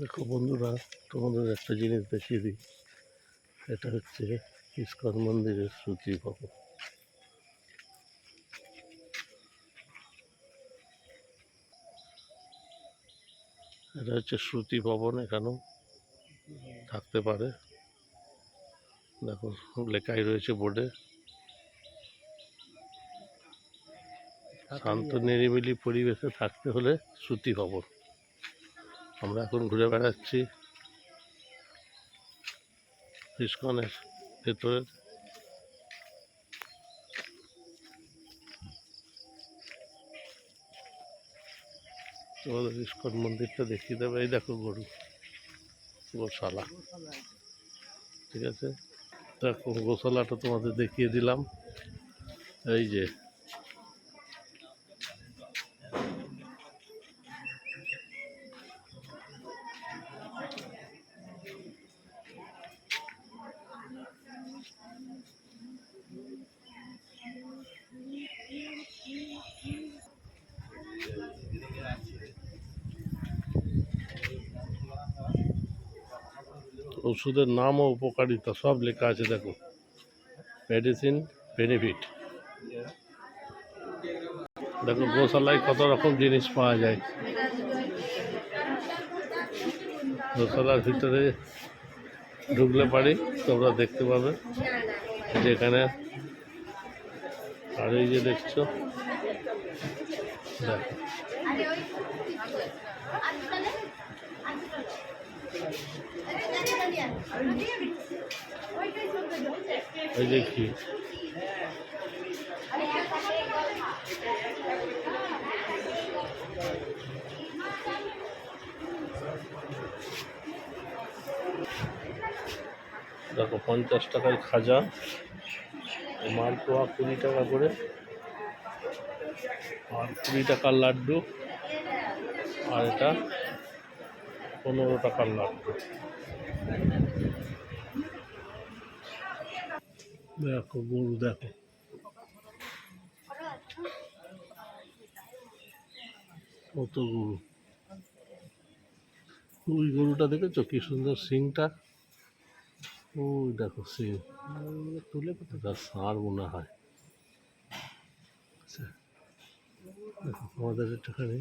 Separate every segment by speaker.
Speaker 1: দেখো বন্ধুরা তোমাদের একটা জিনিস দেখিয়ে দিই। এটা হচ্ছে ইস্কন মন্দিরের সূচি ভবন এটা হচ্ছে শ্রুতি ভবন এখানেও থাকতে পারে। দেখো লেখাই রয়েছে বোর্ডে। শান্ত নিরিবিলি পরিবেশে থাকতে হলে শ্রুতি ভবন আমরা এখন ঘুরে বেড়াচ্ছি ইস্কনের ভেতরে। তোমাদের ইস্কন মন্দিরটা দেখিয়ে দেবে। এই দেখো গরু, গোশালা। ঠিক আছে? দেখো গোশালাটা তোমাদের দেখিয়ে দিলাম। এই যে ওষুধের নাম ও উপকারিতা, সব লেখা আছে, দেখো। মেডিসিন বেনিফিট দেখো, গোশালায় কত রকম জিনিস পাওয়া যায়। গোশালার ভিতরে ঢুকলে পারি, তোমরা দেখতে পাবে। যেখানে আর এই যে দেখছ, দেখো। এই দেখি দেখো, পঞ্চাশ টাকায় খাজা মালপোয়া কুড়ি টাকা করে। আর কুড়ি টাকার লাড্ডু। আর এটা পনেরো টাকার লাড্ডু। দেখো, গরু দেখো। কত গরু। ওই গরুটা দেখেছ? কি সুন্দর সিংটা ওই দেখো সিং তুলে তার সার মনে হয়। আচ্ছা দেখো আমাদের একটুখানি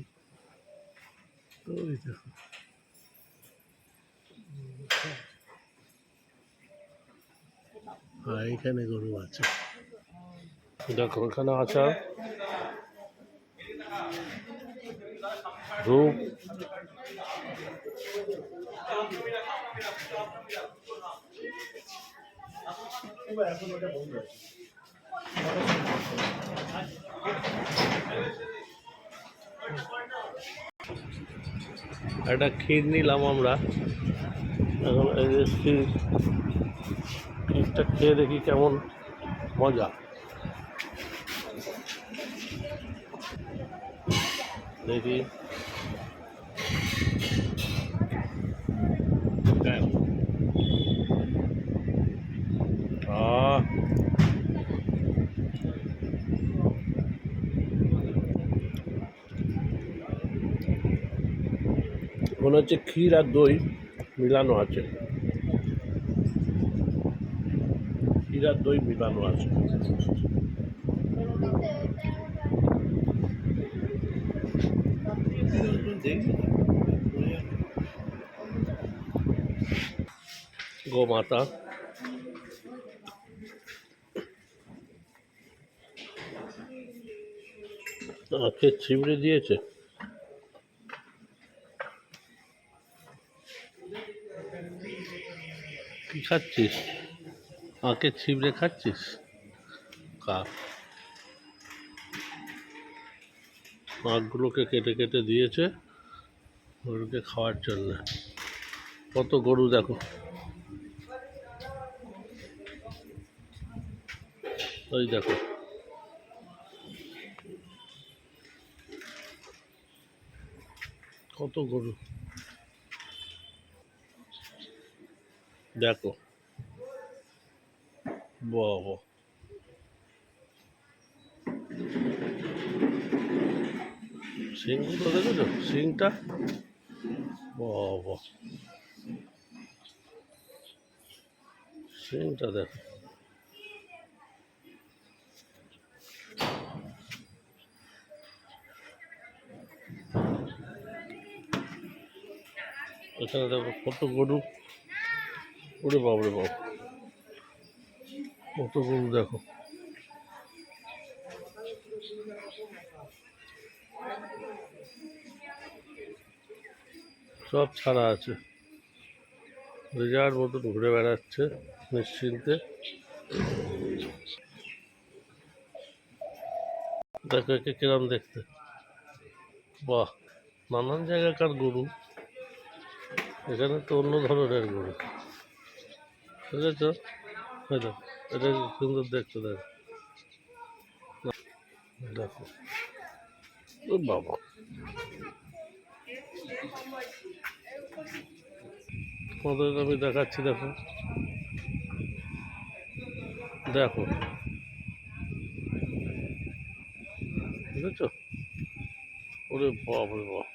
Speaker 1: ওই দেখো। হ্যাঁ এখানে গরু আছে। দেখো এখানে আচার ধূপ একটা ক্ষীর নিলাম আমরা। এখন ক্ষীরটা খেয়ে দেখি কেমন মজা। দেখি। মনে হচ্ছে ক্ষীর আর দই মিলানো আছে। আর দই মিলানো আছে। গোমাতা আখে ছিবড়ে দিয়েছে। কি খাচ্ছিস? আঁকে ছিবড়ে খাচ্ছিস কাক আখগুলোকে কেটে কেটে দিয়েছে গরুকে খাওয়ার জন্য। কত গরু দেখো। ওই দেখো। কত গরু। দেখো। বাবা সিংগুলো দেখেছ সিংটা বাবা সিনটা দেখো এখানে দেখো কত গরু ওরে বাবরে বাবা কত গরু দেখো। সব ছাড়া আছে। যার মতন ঘুরে বেড়াচ্ছে নিশ্চিন্তে। দেখো একে কিরম দেখতে। বাহ, নানান জায়গাকার গরু। এখানে তো অন্য ধরনের গরু। বুঝেছ? দেখো, এটা সুন্দর দেখতে, দেখো। দেখো। বাবা। তোমাদের আমি দেখাচ্ছি, দেখো। দেখো। বুঝেছ ওরে বাপ রে বাপ।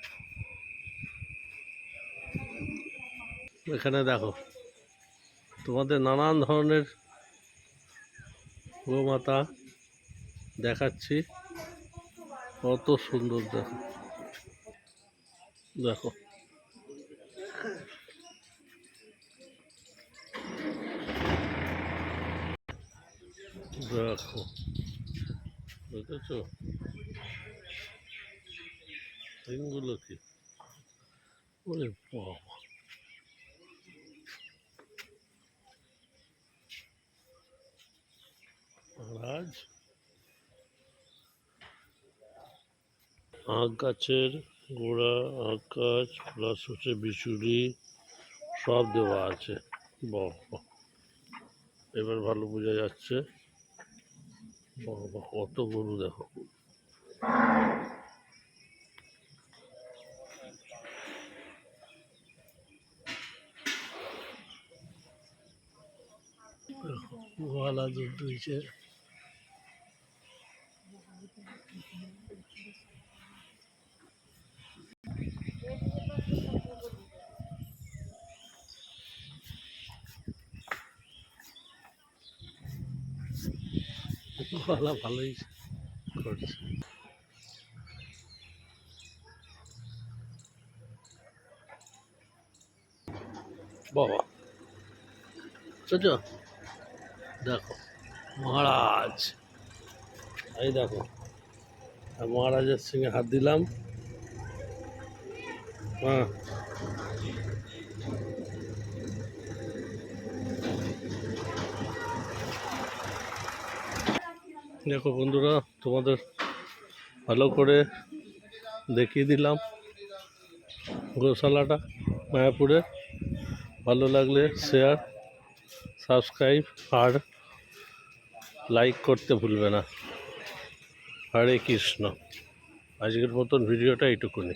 Speaker 1: এখানে দেখো, তোমাদের নানান ধরনের গোমাতা দেখাচ্ছি। কত সুন্দর দেখো। দেখো। দেখো। বুঝেছ সিংগুলো কি? ওরে বাবা। মহারাজ। আখ গাছের গোড়া আখ গাছ প্লাস হচ্ছে বিচুলি সব দেওয়া আছে। বাহ। এবার ভালো বোঝা যাচ্ছে। বাহ বাহ, কত গরু দেখো। দেখো, গোয়ালা দুধ দুইছে গোয়ালা ভালোই করছে। বাবা বুঝছ দেখো মহারাজ। এই দেখো মহারাজের সঙ্গে হাত দিলাম। হ্যাঁ। দেখো বন্ধুরা, তোমাদের ভালো করে দেখিয়ে দিলাম গোশালাটা মায়াপুরে। ভালো লাগলে শেয়ার সাবস্ক্রাইব আর লাইক করতে ভুলবে না। হরে কৃষ্ণ। আজকের মতন ভিডিওটা এইটুকুনি।